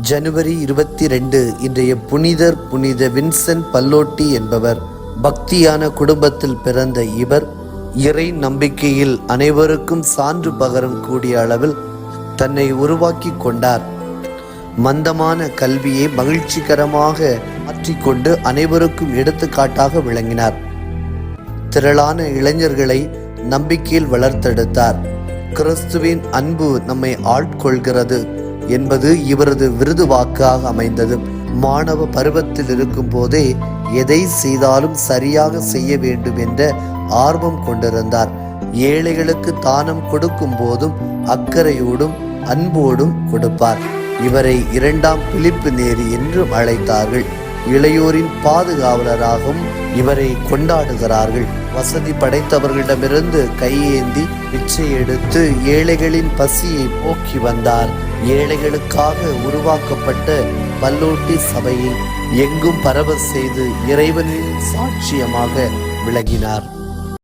ஜனவரி இருபத்தி ரெண்டு இன்றைய புனிதர் புனித வின்சென்ட் பல்லோட்டி என்பவர் பக்தியான குடும்பத்தில் பிறந்த இவர் இறை நம்பிக்கையில் அனைவருக்கும் சான்று பகரும் கூடிய அளவில் தன்னை உருவாக்கி கொண்டார். மந்தமான கல்வியை மகிழ்ச்சிகரமாக மாற்றிக்கொண்டு அனைவருக்கும் எடுத்துக்காட்டாக விளங்கினார். திரளான இளைஞர்களை நம்பிக்கையில் வளர்த்தெடுத்தார். கிறிஸ்துவின் அன்பு நம்மை ஆட்கொள்கிறது. என்பது இவரது விருது வாக்காக அமைந்தது. மாணவ பருவத்தில் இருக்கும் போதே எதை செய்தாலும் சரியாக செய்ய வேண்டும் என்ற ஆர்வம் கொண்டிருந்தார். ஏழைகளுக்கு தானம் கொடுக்கும் போதும் அக்கறையோடும் அன்போடும் கொடுப்பார். இவரை இரண்டாம் பிலிப்பு நேரி என்றும் அழைத்தார்கள். இளையோரின் பாதுகாவலராகவும் இவரை கொண்டாடுகிறார்கள். வசதி படைத்தவர்களிடமிருந்து கையேந்தி பிச்சை எடுத்து ஏழைகளின் பசியை போக்கி வந்தார். ஏழைகளுக்காக உருவாக்கப்பட்ட பல்லோட்டி சபையை எங்கும் பரவ செய்து இறைவனின் சாட்சியமாக விளங்கினார்.